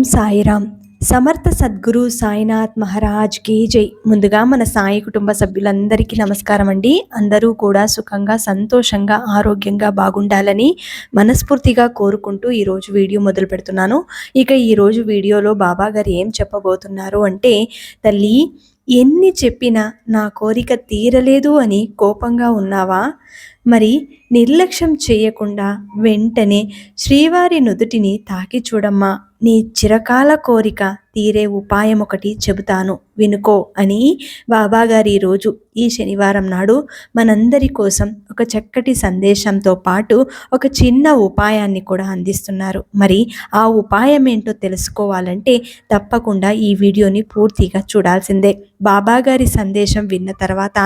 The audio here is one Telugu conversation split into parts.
ఓం సాయిరామ్. సమర్థ సద్గురు సాయినాథ్ మహారాజ్కి జై. ముందుగా మన సాయి కుటుంబ సభ్యులందరికీ నమస్కారం అండి. అందరూ కూడా సుఖంగా సంతోషంగా ఆరోగ్యంగా బాగుండాలని మనస్ఫూర్తిగా కోరుకుంటూ ఈరోజు వీడియో మొదలు పెడుతున్నాను. ఇక ఈరోజు వీడియోలో బాబా గారు ఏం చెప్పబోతున్నారు అంటే తల్లి ఎన్ని చెప్పినా నా కోరిక తీరలేదు అని కోపంగా ఉన్నావా? మరి నిర్లక్ష్యం చేయకుండా వెంటనే శ్రీవారి నుదుటిని తాకి చూడమ్మా. నీ చిరకాల కోరిక తీరే ఉపాయం ఒకటి చెబుతాను. వినుకో అని బాబాగారు ఈరోజు ఈ శనివారం నాడు మనందరి కోసం ఒక చక్కటి సందేశంతో పాటు ఒక చిన్న ఉపాయాన్ని కూడా అందిస్తున్నారు. మరి ఆ ఉపాయం ఏంటో తెలుసుకోవాలంటే తప్పకుండా ఈ వీడియోని పూర్తిగా చూడాల్సిందే. బాబాగారి సందేశం విన్న తర్వాత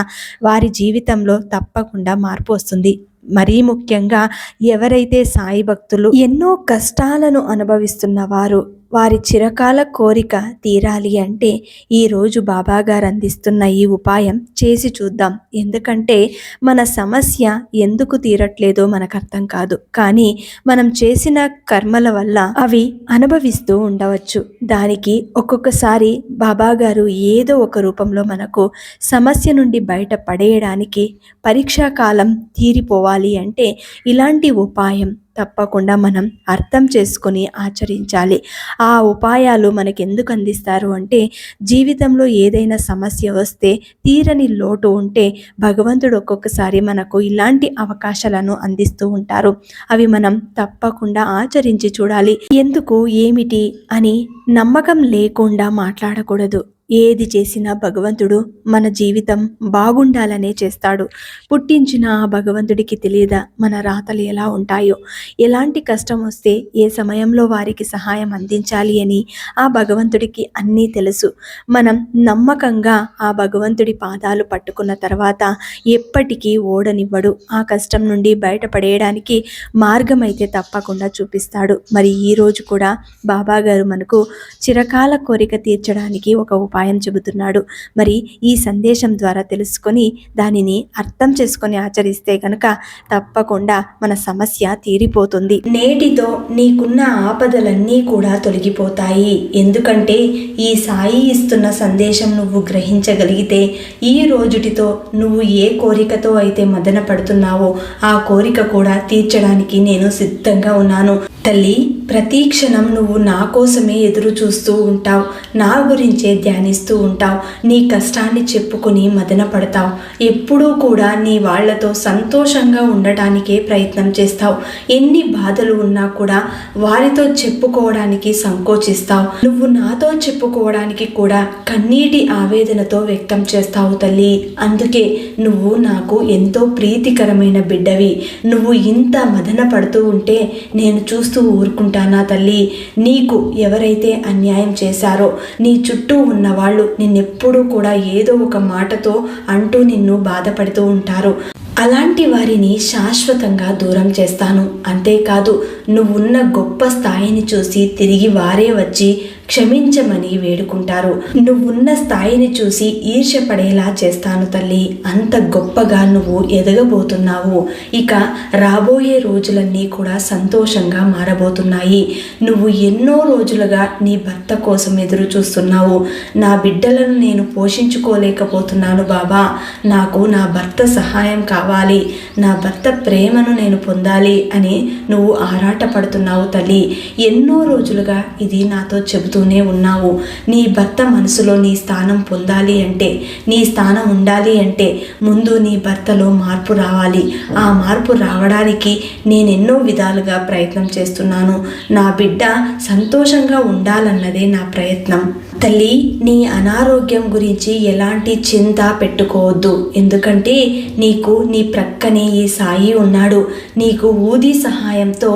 వారి జీవితంలో తప్పకుండా మార్పు వస్తుంది. మరీ ముఖ్యంగా ఎవరైతే సాయి భక్తులు ఎన్నో కష్టాలను అనుభవిస్తున్న వారు వారి చిరకాల కోరిక తీరాలి అంటే ఈరోజు బాబాగారు అందిస్తున్న ఈ ఉపాయం చేసి చూద్దాం. ఎందుకంటే మన సమస్య ఎందుకు తీరట్లేదో మనకు అర్థం కాదు. కానీ మనం చేసిన కర్మల వల్ల అవి అనుభవిస్తూ ఉండవచ్చు. దానికి ఒక్కొక్కసారి బాబాగారు ఏదో ఒక రూపంలో మనకు సమస్య నుండి బయట పడేయడానికి పరీక్షా కాలం తీరిపోవాలి అంటే ఇలాంటి ఉపాయం తప్పకుండా మనం అర్థం చేసుకొని ఆచరించాలి. ఆ ఉపాయాలు మనకి ఎందుకు అందిస్తారు అంటే జీవితంలో ఏదైనా సమస్య వస్తే తీరని లోటు ఉంటే భగవంతుడు ఒక్కొక్కసారి మనకు ఇలాంటి అవకాశాలను అందిస్తూ ఉంటారు. అవి మనం తప్పకుండా ఆచరించి చూడాలి. ఎందుకు ఏమిటి అని నమ్మకం లేకుండా మాట్లాడకూడదు. ఏది చేసినా భగవంతుడు మన జీవితం బాగుండాలనే చేస్తాడు. పుట్టించిన ఆ భగవంతుడికి తెలియదా మన రాతలు ఎలా ఉంటాయో? ఎలాంటి కష్టం వస్తే ఏ సమయంలో వారికి సహాయం అందించాలి అని ఆ భగవంతుడికి అన్నీ తెలుసు. మనం నమ్మకంగా ఆ భగవంతుడి పాదాలు పట్టుకున్న తర్వాత ఎప్పటికీ ఓడనివ్వడు. ఆ కష్టం నుండి బయటపడేయడానికి మార్గం అయితే తప్పకుండా చూపిస్తాడు. మరి ఈరోజు కూడా బాబా గారు మనకు చిరకాల కోరిక తీర్చడానికి ఒక ఉపాయం చెబుతున్నాడు. మరి ఈ సందేశం ద్వారా తెలుసుకొని దానిని అర్థం చేసుకొని ఆచరిస్తే కనుక తప్పకుండా మన సమస్య తీరిపోతుంది. నేటితో నీకున్న ఆపదలన్నీ కూడా తొలగిపోతాయి. ఎందుకంటే ఈ సాయి ఇస్తున్న సందేశం నువ్వు గ్రహించగలిగితే ఈ రోజుటితో నువ్వు ఏ కోరికతో అయితే మదన పడుతున్నావో ఆ కోరిక కూడా తీర్చడానికి నేను సిద్ధంగా ఉన్నాను. తల్లి ప్రతి క్షణం నువ్వు నా కోసమే ఎదురు చూస్తూ ఉంటావు. నా గురించే ప్రయాణిస్తూ ఉంటావు. నీ కష్టాన్ని చెప్పుకొని మదన పడతావు. ఎప్పుడూ కూడా నీ వాళ్ళతో సంతోషంగా ఉండటానికే ప్రయత్నం చేస్తావు. ఎన్ని బాధలు ఉన్నా కూడా వారితో చెప్పుకోవడానికి సంకోచిస్తావు. నువ్వు నాతో చెప్పుకోవడానికి కూడా కన్నీటి ఆవేదనతో వ్యక్తం చేస్తావు తల్లి. అందుకే నువ్వు నాకు ఎంతో ప్రీతికరమైన బిడ్డవి. నువ్వు ఇంత మదన పడుతూ ఉంటే నేను చూస్తూ ఊరుకుంటానా తల్లి? నీకు ఎవరైతే అన్యాయం చేశారో నీ చుట్టూ ఉన్న వాళ్ళు నిన్నెప్పుడూ కూడా ఏదో ఒక మాటతో అంటూ నిన్ను బాధపడుతూ ఉంటారు. అలాంటి వారిని శాశ్వతంగా దూరం చేస్తాను. అంతేకాదు నువ్వున్న గొప్ప స్థాయిని చూసి తిరిగి వారే వచ్చి క్షమించమని వేడుకుంటారు. నువ్వున్న స్థాయిని చూసి ఈర్ష్యపడేలా చేస్తాను తల్లి. అంత గొప్పగా నువ్వు ఎదగబోతున్నావు. ఇక రాబోయే రోజులన్నీ కూడా సంతోషంగా మారబోతున్నాయి. నువ్వు ఎన్నో రోజులుగా నీ భర్త కోసం ఎదురు చూస్తున్నావు. నా బిడ్డలను నేను పోషించుకోలేకపోతున్నాను బాబా. నాకు నా భర్త సహాయం కావాలి. నా భర్త ప్రేమను నేను పొందాలి అని నువ్వు ఆరాటపడుతున్నావు తల్లి. ఎన్నో రోజులుగా ఇది నాతో చెబుతూనే ఉన్నావు. నీ భర్త మనసులో నీ స్థానం పొందాలి అంటే నీ స్థానం ఉండాలి అంటే ముందు నీ భర్తలో మార్పు రావాలి. ఆ మార్పు రావడానికి నేను ఎన్నో విధాలుగా ప్రయత్నం చేస్తున్నాను. నా బిడ్డ సంతోషంగా ఉండాలన్నదే నా ప్రయత్నం. తల్లి నీ అనారోగ్యం గురించి ఎలాంటి చింత పెట్టుకోవద్దు. ఎందుకంటే నీకు నీ ప్రక్కనే ఈ సాయి ఉన్నాడు. నీకు ఊది సహాయంతో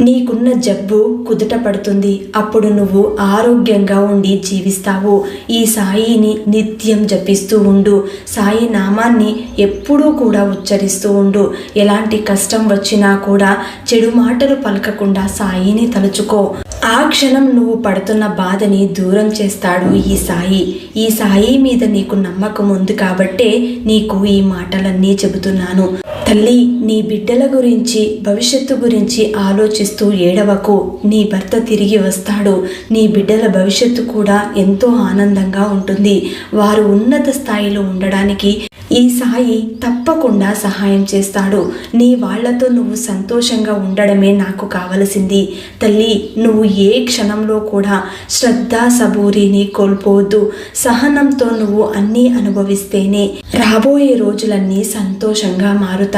నీకున్న జబ్బు కుదుట పడుతుంది. అప్పుడు నువ్వు ఆరోగ్యంగా ఉండి జీవిస్తావు. ఈ సాయిని నిత్యం జపిస్తూ ఉండు. సాయి నామాన్ని ఎప్పుడూ కూడా ఉచ్చరిస్తూ ఉండు. ఎలాంటి కష్టం వచ్చినా కూడా చెడు మాటలు పలకకుండా సాయిని తలుచుకో. ఆ క్షణం నువ్వు పడుతున్న బాధని దూరం చేస్తాడు ఈ సాయి. ఈ సాయి మీద నీకు నమ్మకం ఉంది కాబట్టే నీకు ఈ మాటలన్నీ చెబుతున్నాను. తల్లి నీ బిడ్డల గురించి భవిష్యత్తు గురించి ఆలోచిస్తూ ఏడవకు. నీ భర్త తిరిగి వస్తాడు. నీ బిడ్డల భవిష్యత్తు కూడా ఎంతో ఆనందంగా ఉంటుంది. వారు ఉన్నత స్థాయిలో ఉండడానికి ఈ సాయి తప్పకుండా సహాయం చేస్తాడు. నీ వాళ్ళతో నువ్వు సంతోషంగా ఉండడమే నాకు కావలసింది. తల్లి నువ్వు ఏ క్షణంలో కూడా శ్రద్ధ సబూరిని కోల్పోవద్దు. సహనంతో నువ్వు అన్నీ అనుభవిస్తేనే రాబోయే రోజులన్నీ సంతోషంగా మారుతాయి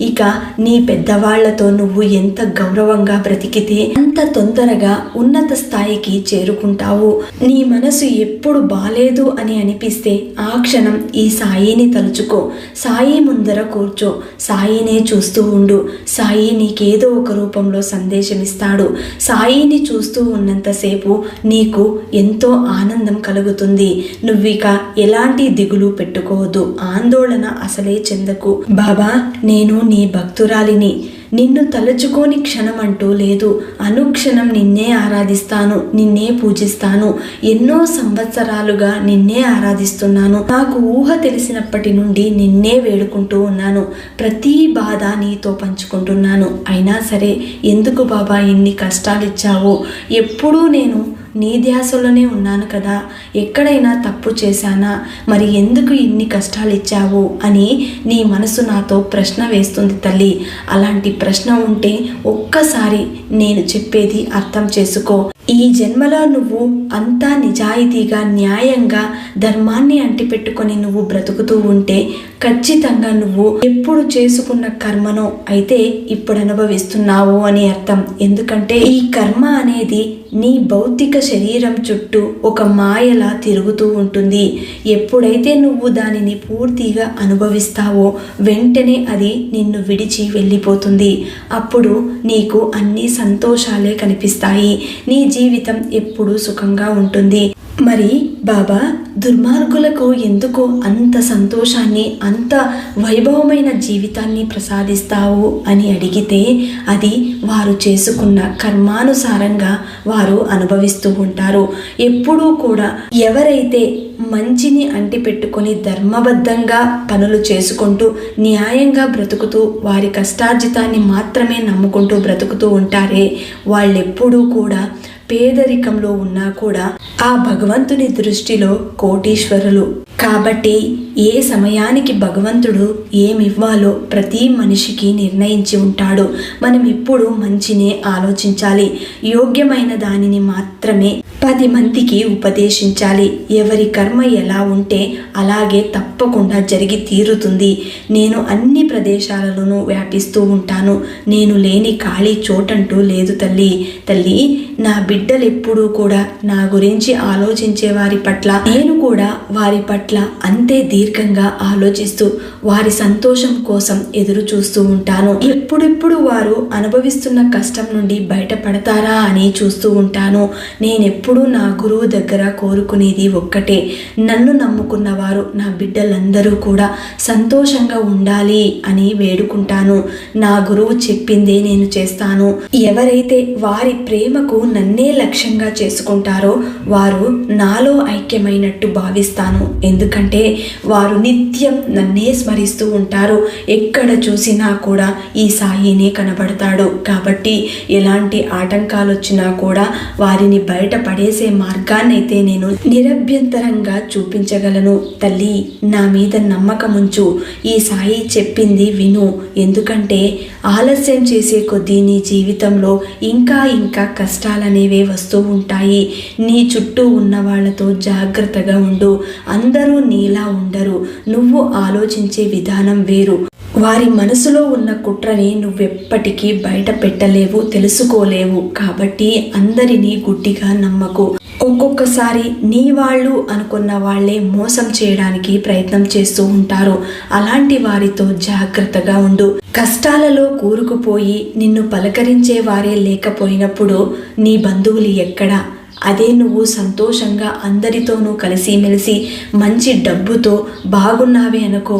ఇక నీ పెద్దవాళ్ళతో నువ్వు ఎంత గౌరవంగా బ్రతికితే అంత తొందరగా ఉన్నత స్థాయికి చేరుకుంటావు. నీ మనసు ఎప్పుడు బాలేదు అని అనిపిస్తే ఆ క్షణం ఈ సాయిని తలుచుకో. సాయి ముందర కూర్చో. సాయినే చూస్తూ ఉండు. సాయి నీకేదో ఒక రూపంలో సందేశం ఇస్తాడు సాయిని చూస్తూ ఉన్నంతసేపు నీకు ఎంతో ఆనందం కలుగుతుంది. నువ్విక ఎలాంటి దిగులు పెట్టుకోవద్దు. ఆందోళన అసలే చెందకు. బాబా నేను నీ భక్తురాలిని. నిన్ను తలుచుకోని క్షణం అంటూ లేదు. అనుక్షణం నిన్నే ఆరాధిస్తాను నిన్నే పూజిస్తాను. ఎన్నో సంవత్సరాలుగా నిన్నే ఆరాధిస్తున్నాను. నాకు ఊహ తెలిసినప్పటి నుండి నిన్నే వేడుకుంటూ ఉన్నాను. ప్రతి బాధ నీతో పంచుకుంటున్నాను. అయినా సరే ఎందుకు బాబా ఇన్ని కష్టాలు ఇచ్చావో ఎప్పుడూ నేను నీ ధ్యాసలోనే ఉన్నాను కదా. ఎక్కడైనా తప్పు చేశానా? మరి ఎందుకు ఇన్ని కష్టాలు ఇచ్చావు? అని నీ మనసు నాతో ప్రశ్న వేస్తుంది తల్లి. అలాంటి ప్రశ్న ఉంటే ఒక్కసారి నేను చెప్పేది అర్థం చేసుకో. ఈ జన్మలో నువ్వు అంతా నిజాయితీగా న్యాయంగా ధర్మాన్ని అంటిపెట్టుకొని నువ్వు బ్రతుకుతూ ఉంటే ఖచ్చితంగా నువ్వు ఎప్పుడు చేసుకున్న కర్మను అయితే ఇప్పుడు అనుభవిస్తున్నావు అని అర్థం. ఎందుకంటే ఈ కర్మ అనేది నీ భౌతిక శరీరం చుట్టూ ఒక మాయలా తిరుగుతూ ఉంటుంది. ఎప్పుడైతే నువ్వు దానిని పూర్తిగా అనుభవిస్తావో వెంటనే అది నిన్ను విడిచి వెళ్ళిపోతుంది. అప్పుడు నీకు అన్ని సంతోషాలే కనిపిస్తాయి. నీ జీవితం ఎప్పుడూ సుఖంగా ఉంటుంది. మరి బాబా దుర్మార్గులకు ఎందుకు అంత సంతోషాన్ని అంత వైభవమైన జీవితాన్ని ప్రసాదిస్తావు అని అడిగితే అది వారు చేసుకున్న కర్మానుసారంగా వారు అనుభవిస్తూ ఉంటారు. ఎప్పుడూ కూడా ఎవరైతే మంచిని అంటిపెట్టుకొని ధర్మబద్ధంగా పనులు చేసుకుంటూ న్యాయంగా బ్రతుకుతూ వారి కష్టార్జితాన్ని మాత్రమే నమ్ముకుంటూ బ్రతుకుతూ ఉంటారే వాళ్ళెప్పుడూ కూడా పేదరికంలో ఉన్నా కూడా ఆ భగవంతుని దృష్టిలో కోటీశ్వరులు. కాబట్టి ఏ సమయానికి భగవంతుడు ఏమివ్వాలో ప్రతి మనిషికి నిర్ణయించి ఉంటాడు. మనం ఎప్పుడు మంచినే ఆలోచించాలి. యోగ్యమైన దానిని మాత్రమే పది మందికి ఉపదేశించాలి. ఎవరి కర్మ ఎలా ఉంటే అలాగే తప్పకుండా జరిగి తీరుతుంది. నేను అన్ని ప్రదేశాలలోనూ వ్యాపిస్తూ ఉంటాను. నేను లేని ఖాళీ చోటంటూ లేదు తల్లి. తల్లి నా బిడ్డలు ఎప్పుడూ కూడా నా గురించి ఆలోచించే వారి పట్ల నేను కూడా వారి పట్ల అంతే దీర్ఘంగా ఆలోచిస్తూ వారి సంతోషం కోసం ఎదురు చూస్తూ ఉంటాను. ఎప్పుడెప్పుడు వారు అనుభవిస్తున్న కష్టం నుండి బయటపడతారా అని చూస్తూ ఉంటాను. నేనెప్పుడు నా గురువు దగ్గర కోరుకునేది ఒక్కటే నన్ను నమ్ముకున్న వారు నా బిడ్డలందరూ కూడా సంతోషంగా ఉండాలి అని వేడుకుంటాను. నా గురువు చెప్పిందే నేను చేస్తాను. ఎవరైతే వారి ప్రేమకు నన్నే లక్ష్యంగా చేసుకుంటారో వారు నాలో ఐక్యమైనట్టు భావిస్తాను. ఎందుకంటే వారు నిత్యం నన్నే స్మరిస్తూ ఉంటారు. ఎక్కడ చూసినా కూడా ఈ సాయినే కనబడతాడు. కాబట్టి ఎలాంటి ఆటంకాలు వచ్చినా కూడా వారిని బయట పడేసే మార్గాన్నైతే నేను నిరభ్యంతరంగా చూపించగలను. తల్లి నా మీద నమ్మకం ఉంచు ఈ సాయి చెప్పింది విను. ఎందుకంటే ఆలస్యం చేసే కొద్దీ నీ జీవితంలో ఇంకా ఇంకా కష్టాలనేవే వస్తూ ఉంటాయి. నీ చుట్టూ ఉన్న వాళ్ళతో జాగ్రత్తగా ఉండు. అందరూ నీలా ఉండరు. నువ్వు ఆలోచించే విధానం వేరు. వారి మనసులో ఉన్న కుట్రని నువ్వెప్పటికీ బయట పెట్టలేవు తెలుసుకోలేవు. కాబట్టి అందరినీ గుడ్డిగా నమ్మకు. ఒక్కొక్కసారి నీ వాళ్ళు అనుకున్న వాళ్ళే మోసం చేయడానికి ప్రయత్నం చేస్తూ ఉంటారు. అలాంటి వారితో జాగ్రత్తగా ఉండు. కష్టాలలో కూరుకుపోయి నిన్ను పలకరించే వారే లేకపోయినప్పుడు నీ బంధువులు ఎక్కడా? అదే నువ్వు సంతోషంగా అందరితోనూ కలిసిమెలిసి మంచి డబ్బుతో బాగున్నావే అనుకో.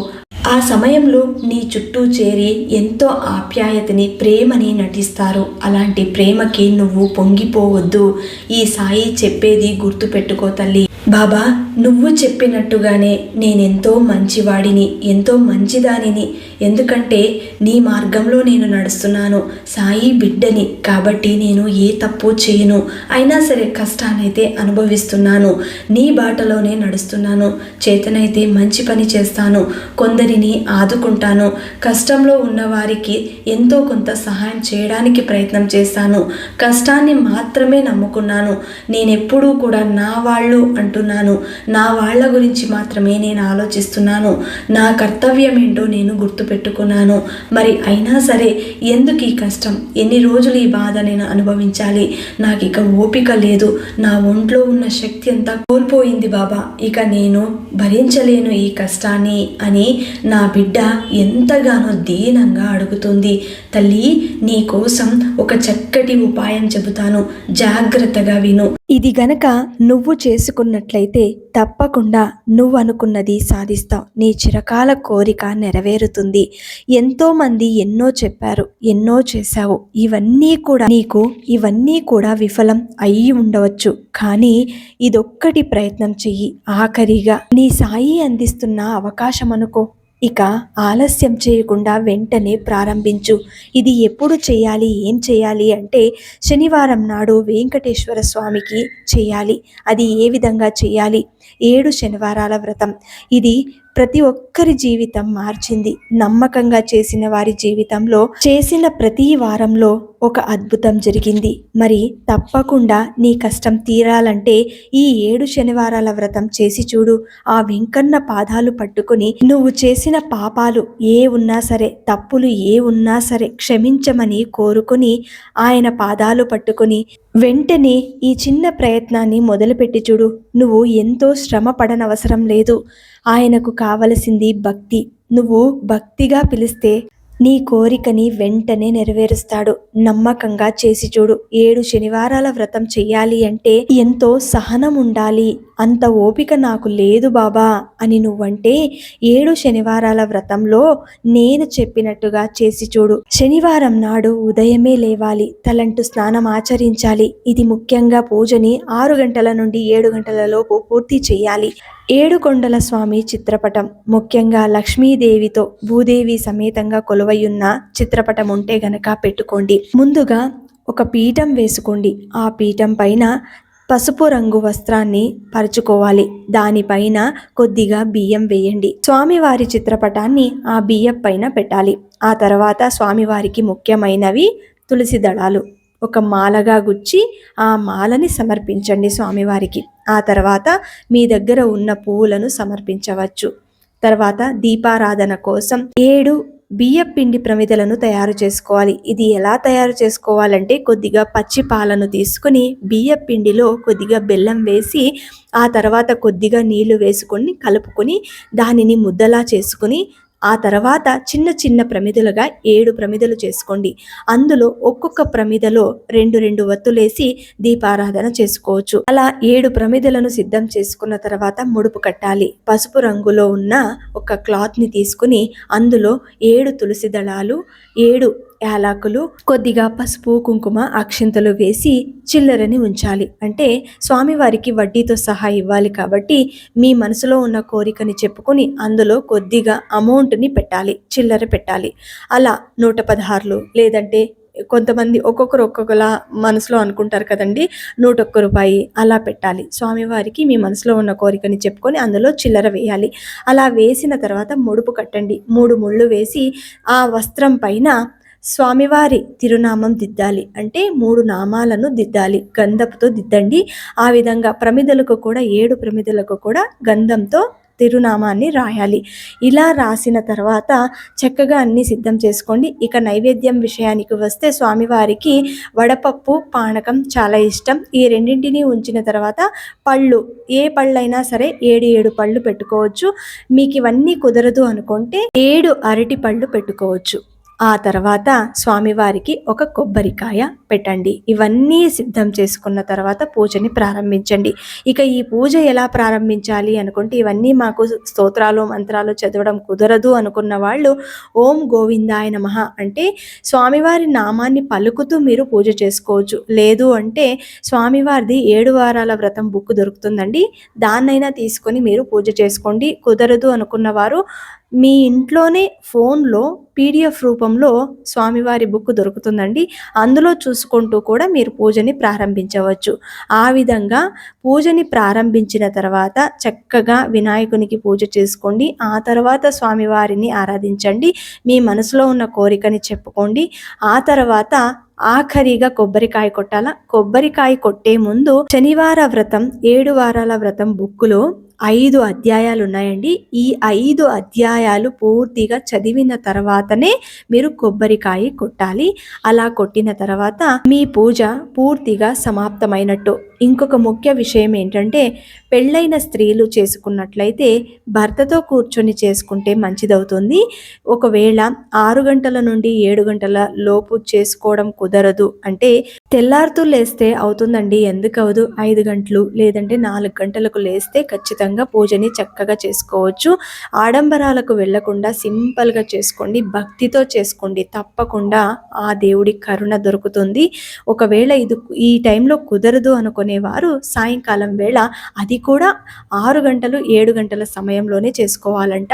ఆ సమయంలో నీ చుట్టూ చేరి ఎంతో ఆప్యాయతని ప్రేమని నటిస్తారు. అలాంటి ప్రేమకి నువ్వు పొంగిపోవద్దు. ఈ సాయి చెప్పేది గుర్తుపెట్టుకో తల్లి. బాబా నువ్వు చెప్పినట్టుగానే నేనెంతో మంచివాడిని ఎంతో మంచిదానిని. ఎందుకంటే నీ మార్గంలో నేను నడుస్తున్నాను. సాయి బిడ్డని కాబట్టి నేను ఏ తప్పు చేయను. అయినా సరే కష్టానైతే అనుభవిస్తున్నాను. నీ బాటలోనే నడుస్తున్నాను. చేతనైతే మంచి పని చేస్తాను. కొందరిని ఆదుకుంటాను. కష్టంలో ఉన్నవారికి ఎంతో కొంత సహాయం చేయడానికి ప్రయత్నం చేస్తాను. కష్టాన్ని మాత్రమే నమ్ముకున్నాను. నేనెప్పుడూ కూడా నా వాళ్ళు అంటున్నాను నా వాళ్ళ గురించి మాత్రమే నేను ఆలోచిస్తున్నాను. నా కర్తవ్యం ఏంటో నేను గుర్తుపెట్టుకున్నాను. మరి అయినా సరే ఎందుకు ఈ కష్టం? ఎన్ని రోజులు ఈ బాధ నేను అనుభవించాలి? నాకు ఇక ఓపిక లేదు. నా ఒంట్లో ఉన్న శక్తి అంతా కోల్పోయింది బాబా. ఇక నేను భరించలేను ఈ కష్టాన్ని అని నా బిడ్డ ఎంతగానో దీనంగా అడుగుతుంది. తల్లి నీ కోసం ఒక చక్కటి ఉపాయం చెబుతాను. జాగ్రత్తగా విను. ఇది గనక నువ్వు చేసుకున్నట్లయితే తప్పకుండా నువ్వు అనుకున్నది సాధిస్తావు. నీ చిరకాల కోరిక నెరవేరుతుంది. ఎంతోమంది ఎన్నో చెప్పారు ఎన్నో చేశావు. ఇవన్నీ కూడా నీకు ఇవన్నీ కూడా విఫలం అయ్యి ఉండవచ్చు. కానీ ఇదొక్కటి ప్రయత్నం చెయ్యి. ఆఖరిగా నీ సాయి అందిస్తున్న అవకాశం అనుకో ఇక ఆలస్యం చేయకుండా వెంటనే ప్రారంభించు. ఇది ఎప్పుడు చేయాలి? ఏం చేయాలి? అంటే శనివారం నాడు వెంకటేశ్వర స్వామికి చేయాలి. అది ఏ విధంగా చేయాలి? ఏడు శనివారాల వ్రతం. ఇది ప్రతి ఒక్కరి జీవితం మార్చింది. నమ్మకంగా చేసిన వారి జీవితంలో చేసిన ప్రతి వారంలో ఒక అద్భుతం జరిగింది. మరి తప్పకుండా నీ కష్టం తీరాలంటే ఈ ఏడు శనివారాల వ్రతం చేసి చూడు. ఆ వెంకన్న పాదాలు పట్టుకుని నువ్వు చేసిన పాపాలు ఏ ఉన్నా సరే తప్పులు ఏ ఉన్నా సరే క్షమించమని కోరుకుని ఆయన పాదాలు పట్టుకుని వెంటనే ఈ చిన్న ప్రయత్నాన్ని మొదలుపెట్టి చూడు. నువ్వు ఎంతో శ్రమ పడనవసరం లేదు. ఆయనకు కావలసింది భక్తి. నువ్వు భక్తిగా పిలిస్తే నీ కోరికని వెంటనే నెరవేరుస్తాడు. నమ్మకంగా చేసి చూడు. ఏడు శనివారాల వ్రతం చెయ్యాలి అంటే ఎంతో సహనం ఉండాలి అంత ఓపిక నాకు లేదు బాబా అని నువ్వంటే ఏడు శనివారాల వ్రతంలో నేను చెప్పినట్టుగా చేసి చూడు. శనివారం నాడు ఉదయమే లేవాలి తలంటు స్నానం ఆచరించాలి. ఇది ముఖ్యంగా పూజని ఆరు గంటల నుండి ఏడు గంటల లోపు పూర్తి చేయాలి. ఏడుకొండల స్వామి చిత్రపటం ముఖ్యంగా లక్ష్మీదేవితో భూదేవి సమేతంగా కొలువయున్న చిత్రపటం ఉంటే గనక పెట్టుకోండి. ముందుగా ఒక పీఠం వేసుకోండి. ఆ పీఠం పైన పసుపు రంగు వస్త్రాన్ని పరుచుకోవాలి. దానిపైన కొద్దిగా బియ్యం వేయండి. స్వామివారి చిత్రపటాన్ని ఆ బియ్యం పైన పెట్టాలి. ఆ తర్వాత స్వామివారికి ముఖ్యమైనవి తులసి దళాలు. ఒక మాలగా గుచ్చి ఆ మాలని సమర్పించండి స్వామివారికి. ఆ తర్వాత మీ దగ్గర ఉన్న పువ్వులను సమర్పించవచ్చు. తర్వాత దీపారాధన కోసం ఏడు బియ్యం పిండి ప్రమిదలను తయారు చేసుకోవాలి. ఇది ఎలా తయారు చేసుకోవాలంటే కొద్దిగా పచ్చి పాలను తీసుకుని బియ్యం పిండిలో కొద్దిగా బెల్లం వేసి ఆ తర్వాత కొద్దిగా నీళ్ళు వేసుకొని కలుపుకొని దానిని ముద్దలా చేసుకుని ఆ తర్వాత చిన్న చిన్న ప్రమిదలుగా ఏడు ప్రమిదలు చేసుకోండి. అందులో ఒక్కొక్క ప్రమిదలో రెండు రెండు వత్తులేసి దీపారాధన చేసుకోవచ్చు. అలా ఏడు ప్రమిదలను సిద్ధం చేసుకున్న తర్వాత ముడుపు కట్టాలి. పసుపు రంగులో ఉన్న ఒక క్లాత్ని తీసుకుని అందులో ఏడు తులసి దళాలు ఏడు యాలకులు కొద్దిగా పసుపు కుంకుమ అక్షింతలు వేసి చిల్లరని ఉంచాలి. అంటే స్వామివారికి వడ్డీతో సహా ఇవ్వాలి కాబట్టి మీ మనసులో ఉన్న కోరికని చెప్పుకొని అందులో కొద్దిగా అమౌంట్ని పెట్టాలి చిల్లర పెట్టాలి. అలా నూట పదహారులు లేదంటే కొంతమంది ఒక్కొక్కరు ఒక్కొక్కలా మనసులో అనుకుంటారు కదండి నూట ఒక్క రూపాయి అలా పెట్టాలి. స్వామివారికి మీ మనసులో ఉన్న కోరికని చెప్పుకొని అందులో చిల్లర వేయాలి. అలా వేసిన తర్వాత ముడుపు కట్టండి. మూడు ముళ్ళు వేసి ఆ వస్త్రం పైన స్వామివారి తిరునామం దిద్దాలి. అంటే మూడు నామాలను దిద్దాలి. గంధపుతో దిద్దండి. ఆ విధంగా ప్రమిదలకు కూడా ఏడు ప్రమిదలకు కూడా గంధంతో తిరునామాన్ని రాయాలి. ఇలా రాసిన తర్వాత చక్కగా అన్ని సిద్ధం చేసుకోండి. ఇక నైవేద్యం విషయానికి వస్తే స్వామివారికి వడపప్పు పానకం చాలా ఇష్టం. ఈ రెండింటిని ఉంచిన తర్వాత పళ్ళు ఏ పళ్ళైనా సరే ఏడు ఏడు పళ్ళు పెట్టుకోవచ్చు. మీకు ఇవన్నీ కుదరదు అనుకుంటే ఏడు అరటి పళ్ళు పెట్టుకోవచ్చు. ఆ తర్వాత స్వామివారికి ఒక కొబ్బరికాయ పెట్టండి. ఇవన్నీ సిద్ధం చేసుకున్న తర్వాత పూజని ప్రారంభించండి. ఇక ఈ పూజ ఎలా ప్రారంభించాలి అనుకుంటే ఇవన్నీ మాకు స్తోత్రాలు మంత్రాలు చదవడం కుదరదు అనుకున్న వాళ్ళు ఓం గోవిందాయ నమ అంటే స్వామివారి నామాన్ని పలుకుతూ మీరు పూజ చేసుకోవచ్చు. లేదు అంటే స్వామివారిది ఏడు వారాల వ్రతం బుక్ దొరుకుతుందండి. దాన్నైనా తీసుకొని మీరు పూజ చేసుకోండి. కుదరదు అనుకున్న వారు మీ ఇంట్లోనే ఫోన్లో పీడిఎఫ్ రూపంలో స్వామివారి బుక్ దొరుకుతుందండి. అందులో చూసుకుంటూ కూడా మీరు పూజని ప్రారంభించవచ్చు. ఆ విధంగా పూజని ప్రారంభించిన తర్వాత చక్కగా వినాయకునికి పూజ చేసుకోండి. ఆ తర్వాత స్వామివారిని ఆరాధించండి. మీ మనసులో ఉన్న కోరికని చెప్పుకోండి. ఆ తర్వాత ఆఖరిగా కొబ్బరికాయ కొట్టాల? కొబ్బరికాయ కొట్టే ముందు శనివార వ్రతం ఏడు వారాల వ్రతం బుక్కులో ఐదు అధ్యాయాలు ఉన్నాయండి. ఈ ఐదు అధ్యాయాలు పూర్తిగా చదివిన తర్వాతనే మీరు కొబ్బరికాయ కొట్టాలి. అలా కొట్టిన తర్వాత మీ పూజ పూర్తిగా సమాప్తమైనట్టు. ఇంకొక ముఖ్య విషయం ఏంటంటే పెళ్ళైన స్త్రీలు చేసుకున్నట్లయితే భర్తతో కూర్చొని చేసుకుంటే మంచిదవుతుంది. ఒకవేళ ఆరు గంటల నుండి ఏడు గంటల లోపు చేసుకోవడం కుదరదు అంటే తెల్లారుతూ లేస్తే అవుతుందండి ఎందుకవదు ఐదు గంటలు లేదంటే నాలుగు గంటలకు లేస్తే ఖచ్చితంగా పూజని చక్కగా చేసుకోవచ్చు. ఆడంబరాలకు వెళ్ళకుండా సింపుల్గా చేసుకోండి భక్తితో చేసుకోండి. తప్పకుండా ఆ దేవుడి కరుణ దొరుకుతుంది. ఒకవేళ ఇది ఈ టైంలో కుదరదు చేసుకునేవారు. సాయంకాలం వేళ అది కూడా ఆరు గంటలు ఏడు గంటల సమయంలోనే చేసుకోవాలంట.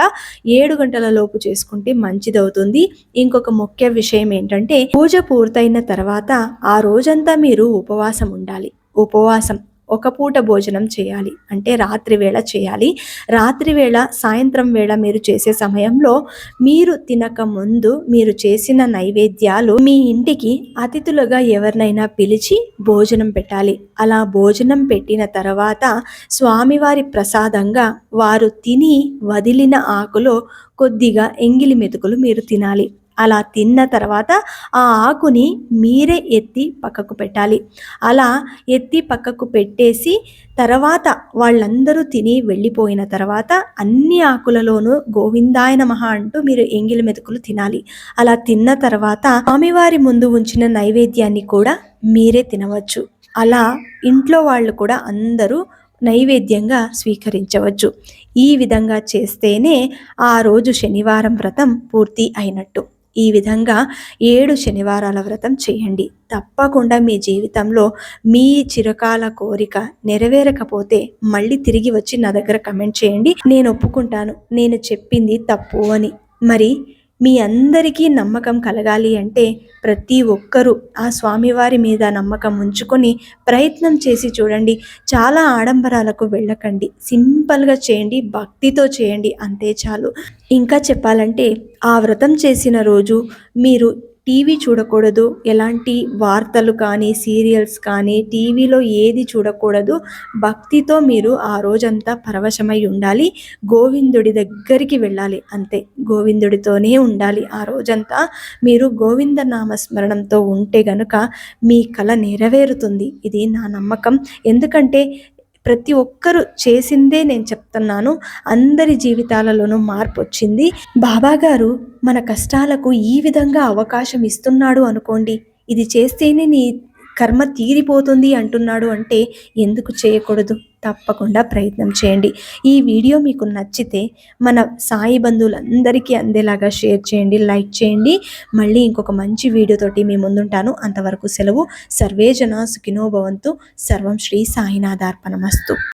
ఏడు గంటల లోపు చేసుకుంటే మంచిదవుతుంది. ఇంకొక ముఖ్య విషయం ఏంటంటే పూజ పూర్తయిన తర్వాత ఆ రోజంతా మీరు ఉపవాసం ఉండాలి. ఉపవాసం ఒక పూట భోజనం చేయాలి. అంటే రాత్రి వేళ చేయాలి. రాత్రి వేళ సాయంత్రం వేళ మీరు చేసే సమయంలో మీరు తినక ముందు మీరు చేసిన నైవేద్యాలు మీ ఇంటికి అతిథులుగా ఎవరినైనా పిలిచి భోజనం పెట్టాలి. అలా భోజనం పెట్టిన తర్వాత స్వామివారి ప్రసాదంగా వారు తిని వదిలిన ఆకులో కొద్దిగా ఎంగిలి మెతుకులు మీరు తినాలి. అలా తిన్న తర్వాత ఆ ఆకుని మీరే ఎత్తి పక్కకు పెట్టాలి. అలా ఎత్తి పక్కకు పెట్టేసి తర్వాత వాళ్ళందరూ తిని వెళ్ళిపోయిన తర్వాత అన్ని ఆకులలోనూ గోవిందాయ నమః అంటూ మీరు ఎంగిలి మెతుకులు తినాలి. అలా తిన్న తర్వాత స్వామివారి ముందు ఉంచిన నైవేద్యాన్ని కూడా మీరే తినవచ్చు. అలా ఇంట్లో వాళ్ళు కూడా అందరూ నైవేద్యంగా స్వీకరించవచ్చు. ఈ విధంగా చేస్తేనే ఆ రోజు శనివారం వ్రతం పూర్తి అయినట్టు. ఈ విధంగా ఏడు శనివారాల వ్రతం చేయండి. తప్పకుండా మీ జీవితంలో మీ చిరకాల కోరిక నెరవేరకపోతే మళ్ళీ తిరిగి వచ్చి నా దగ్గర కమెంట్ చేయండి. నేను ఒప్పుకుంటాను. నేను చెప్పింది తప్పు అని. మరి మీ అందరికీ నమ్మకం కలగాలి అంటే ప్రతి ఒక్కరూ ఆ స్వామివారి మీద నమ్మకం ఉంచుకొని ప్రయత్నం చేసి చూడండి. చాలా ఆడంబరాలకు వెళ్ళకండి. సింపుల్గా చేయండి భక్తితో చేయండి. అంతే చాలు. ఇంకా చెప్పాలంటే ఆ వ్రతం చేసిన రోజు మీరు టీవీ చూడకూడదు. ఎలాంటి వార్తలు కానీ సీరియల్స్ కానీ టీవీలో ఏది చూడకూడదు. భక్తితో మీరు ఆ రోజంతా పరవశమై ఉండాలి. గోవిందుడి దగ్గరికి వెళ్ళాలి. అంతే. గోవిందుడితోనే ఉండాలి. ఆ రోజంతా మీరు గోవింద నామస్మరణంతో ఉంటే గనుక మీ కళ నెరవేరుతుంది. ఇది నా నమ్మకం. ఎందుకంటే ప్రతి ఒక్కరు చేసిందే నేను చెప్తున్నాను. అందరి జీవితాలలోనూ మార్పు వచ్చింది. బాబా గారు మన కష్టాలకు ఈ విధంగా అవకాశం ఇస్తున్నాడు అనుకోండి. ఇది చేస్తేనే నీ కర్మ తీరిపోతుంది అంటున్నాడు అంటే ఎందుకు చేయకూడదు? తప్పకుండా ప్రయత్నం చేయండి. ఈ వీడియో మీకు నచ్చితే మన సాయి బంధువులందరికీ అందేలాగా షేర్ చేయండి లైక్ చేయండి. మళ్ళీ ఇంకొక మంచి వీడియోతోటి మీ ముందుంటాను. అంతవరకు సెలవు. సర్వేజన సుఖినోభవంతు సర్వం శ్రీ సాయినాథార్పణమస్తు.